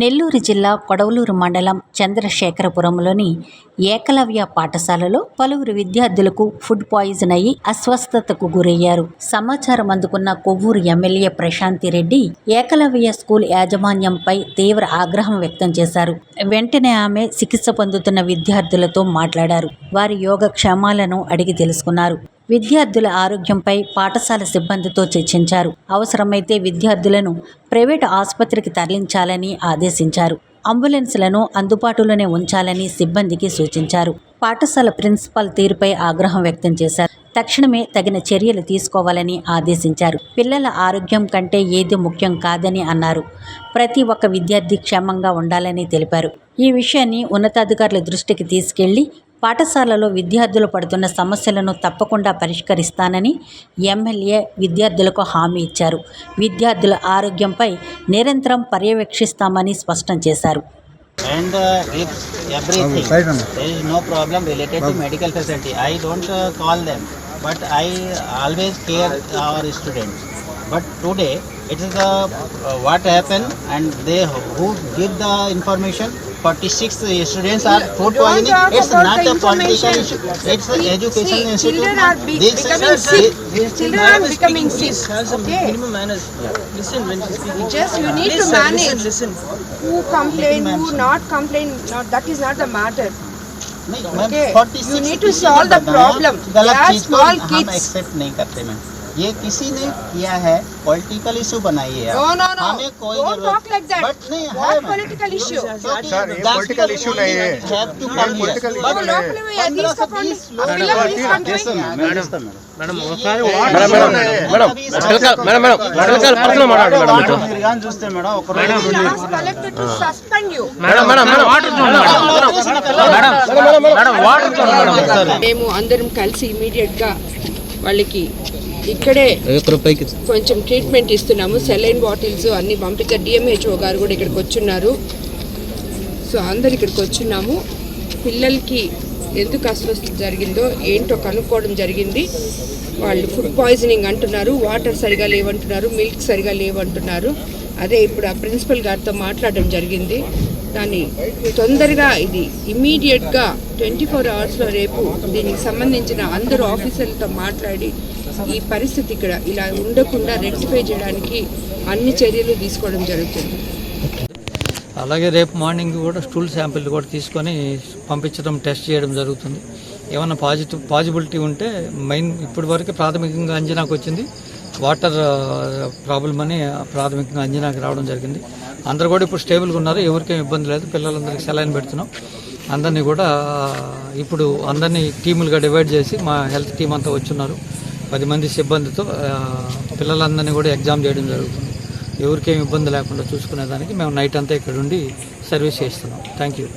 నెల్లూరు జిల్లా కొడవలూరు మండలం చంద్రశేఖరపురంలోని ఏకలవ్య పాఠశాలలో పలువురు విద్యార్థులకు ఫుడ్ పాయిజన్ అయ్యి అస్వస్థతకు గురయ్యారు. సమాచారం అందుకున్న కొవ్వూరు ఎమ్మెల్యే ప్రశాంతి రెడ్డి ఏకలవ్య స్కూల్ యాజమాన్యంపై తీవ్ర ఆగ్రహం వ్యక్తం చేశారు. వెంటనే ఆమె చికిత్స పొందుతున్న విద్యార్థులతో మాట్లాడారు. వారి యోగక్షేమాలను అడిగి తెలుసుకున్నారు. విద్యార్థుల ఆరోగ్యంపై పాఠశాల సిబ్బందితో చర్చించారు. అవసరమైతే విద్యార్థులను ప్రైవేటు ఆసుపత్రికి తరలించాలని ఆదేశించారు. అంబులెన్స్లను అందుబాటులోనే ఉంచాలని సిబ్బందికి సూచించారు. పాఠశాల ప్రిన్సిపాల్ తీరుపై ఆగ్రహం వ్యక్తం చేశారు. తక్షణమే తగిన చర్యలు తీసుకోవాలని ఆదేశించారు. పిల్లల ఆరోగ్యం కంటే ఏది ముఖ్యం కాదని అన్నారు. ప్రతి ఒక్క విద్యార్థి క్షేమంగా ఉండాలని తెలిపారు. ఈ విషయాన్ని ఉన్నతాధికారుల దృష్టికి తీసుకెళ్ళి పాఠశాలలో విద్యార్థులు పడుతున్న సమస్యలను తప్పకుండా పరిష్కరిస్తానని ఎమ్మెల్యే విద్యార్థులకు హామీ ఇచ్చారు విద్యార్థుల ఆరోగ్యంపై నిరంతరం పర్యవేక్షిస్తామని స్పష్టం చేశారు and uh, if everything there is no problem related to medical facility i don't uh, call them but i always care our students but today it is the uh, what happened and they who give the information 46 students are food poisoning it's not a political issue it's an education see, institute children are be- This- becoming this- sick. this- Children are becoming sick. Okay. minimum manners. Yeah. Listen when she's speaking. Just you need Please, to manage. Listen, listen. Who complain, who not complain, not, that is not the matter. Okay, 46 you need to solve the problem. They are small हम kids. नहीं करते ma'am ये किसी ने किया है political issue बनाई है No, no, no. हमें कोई Don't जरूरत- talk like that. But नहीं है What ma'am. political issue? Sir ये political issue नहीं है। have to come here. political But No, locally we are these पंद्रह से company- बीस लोग Fill up this country. Yes, sir, ma'am. Yes, sir, madam. Madam madam madam madam madam పిల్లకాయలు personal మాట్లాడండి madam మీతో తిరగాని చూస్తే మేడం ఒక రోజు We will ask collector to suspend you. Madam madam madam మేము అందరం కలిసి ఇమీడియట్ గా వాళ్ళకి ఇక్కడే కొంచెం ట్రీట్మెంట్ ఇస్తున్నాము. సెలైన్ బాటిల్స్ అన్ని పంపించారు డిఎంహెచ్ఓ గారు కూడా ఇక్కడికి వచ్చున్నారు. సో అందరు ఇక్కడికి వచ్చున్నాము. పిల్లలకి ఎందుకు అస్వస్థత జరిగిందో ఏంటో కనుక్కోవడం జరిగింది. వాళ్ళు ఫుడ్ పాయిజనింగ్ అంటున్నారు వాటర్ సరిగా లేవంటున్నారు మిల్క్ సరిగా లేవంటున్నారు. అదే ఇప్పుడు ఆ ప్రిన్సిపల్ గారితో మాట్లాడడం జరిగింది. దాన్ని తొందరగా ఇది ఇమీడియట్గా ట్వంటీ ఫోర్ అవర్స్లో రేపు దీనికి సంబంధించిన అందరు ఆఫీసర్లతో మాట్లాడి ఈ పరిస్థితి ఇక్కడ ఇలా ఉండకుండా రెక్టిఫై చేయడానికి అన్ని చర్యలు తీసుకోవడం జరుగుతుంది. అలాగే రేపు మార్నింగ్ కూడా స్టూల్ శాంపిల్ కూడా తీసుకొని పంపించడం టెస్ట్ చేయడం జరుగుతుంది. ఏమైనా పాజిటివ్ పాజిబిలిటీ ఉంటే మెయిన్ ఇప్పటి వరకు ప్రాథమికంగా అంచనాకు వచ్చింది. వాటర్ ప్రాబ్లం అని ప్రాథమికంగా అంచనాకి రావడం జరిగింది. అందరు కూడా ఇప్పుడు స్టేబుల్గా ఉన్నారు. ఎవరికేం ఇబ్బంది లేదు. పిల్లలందరికీ సెలైన్ పెడుతున్నాం. అందరినీ కూడా ఇప్పుడు అందరినీ టీములుగా డివైడ్ చేసి మా హెల్త్ టీం అంతా వచ్చున్నారు. పది మంది సిబ్బందితో పిల్లలందరినీ కూడా ఎగ్జామ్ చేయడం జరుగుతుంది. ఎవరికేం ఇబ్బంది లేకుండా చూసుకునేదానికి మేము నైట్ అంతా ఇక్కడ ఉండి సర్వీస్ చేస్తున్నాం. Thank you.